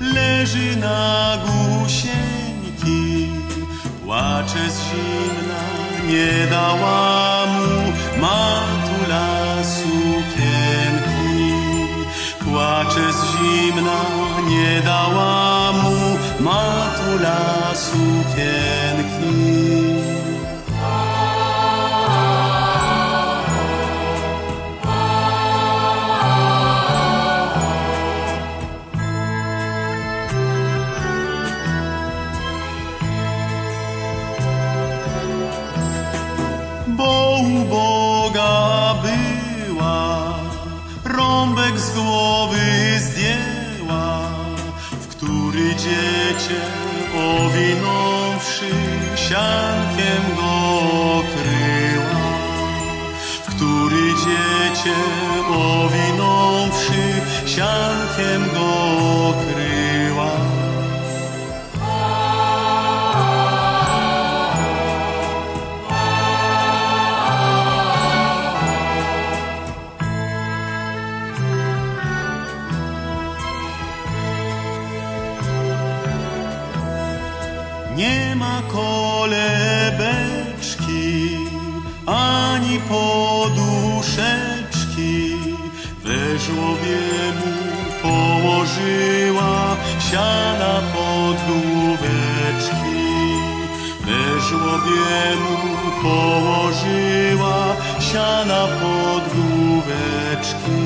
leży na gusieńki. Płacze z zimna, nie dała mu matula sukienki. Płacze z zimna, nie dała mu matula sukienki. Bo uboga była, rąbek z głowy zdjęła, w który dziecię owinąwszy siankiem go okryła, w który dziecię owinąwszy siankiem go okryła. Nie ma kolebeczki, ani poduszeczki. We żłobie mu położyła siana pod główeczki. We żłobie mu położyła siana pod główeczki.